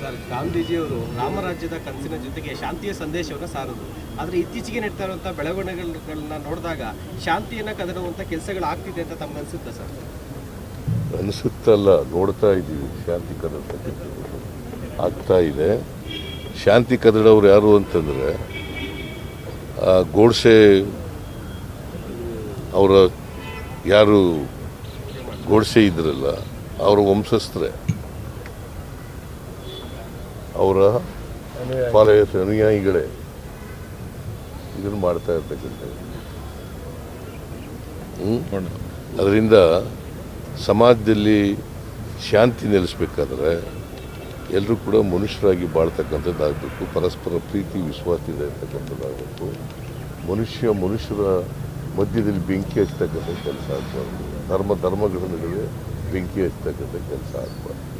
Sir, ಗಾಂಧೀಜಿಯವರು ರಾಮರಾಜ್ಯದ ಕನಸಿನ ಜೊತೆಗೆ ಶಾಂತಿಯ ಸಂದೇಶವನ್ನು ಸಾರದು. ಆದರೆ ಇತ್ತೀಚೆಗೆ ನಡೀತಾ ಇರುವಂಥ ಬೆಳವಣಿಗೆಗಳನ್ನ ನೋಡಿದಾಗ ಶಾಂತಿಯನ್ನು ಕದಡುವಂಥ ಕೆಲಸಗಳು ಆಗ್ತಿದೆ ಅಂತ ತಮ್ಗೆ ಅನಿಸುತ್ತಾ ಸರ್? ಅನಿಸುತ್ತಲ್ಲ, ನೋಡ್ತಾ ಇದ್ದೀವಿ, ಶಾಂತಿ ಕದಡ ಆಗ್ತಾ ಇದೆ. ಶಾಂತಿ ಕದಡವ್ರು ಯಾರು ಅಂತಂದರೆ ಗೋಡ್ಸೆ ಅವರ ಯಾರು, ಗೋಡ್ಸೆ ಇದ್ರಲ್ಲ, ಅವರ ವಂಶಸ್ಥರೇ. ಅವರ ಪಾಲಯ ಅನುಯಾಯಿಗಳೇ ಇದನ್ನು ಮಾಡ್ತಾ ಇರ್ತಕ್ಕಂಥದ್ದು. ಅದರಿಂದ ಸಮಾಜದಲ್ಲಿ ಶಾಂತಿ ನೆಲೆಸಬೇಕಾದ್ರೆ ಎಲ್ಲರೂ ಕೂಡ ಮನುಷ್ಯರಾಗಿ ಬಾಳ್ತಕ್ಕಂಥದ್ದಾಗಬೇಕು, ಪರಸ್ಪರ ಪ್ರೀತಿ ವಿಶ್ವಾಸದಿಂದ ಇರ್ತಕ್ಕಂಥದ್ದಾಗಬೇಕು. ಮನುಷ್ಯ ಮನುಷ್ಯರ ಮಧ್ಯದಲ್ಲಿ ಬೆಂಕಿ ಹಚ್ಚತಕ್ಕಂಥ ಕೆಲಸ ಆಗಬಾರ್ದು. ಧರ್ಮ ಧರ್ಮಗಳ ನಡುವೆ ಬೆಂಕಿ ಹಚ್ಚತಕ್ಕಂಥ ಕೆಲಸ ಆಗಬಾರ್ದು.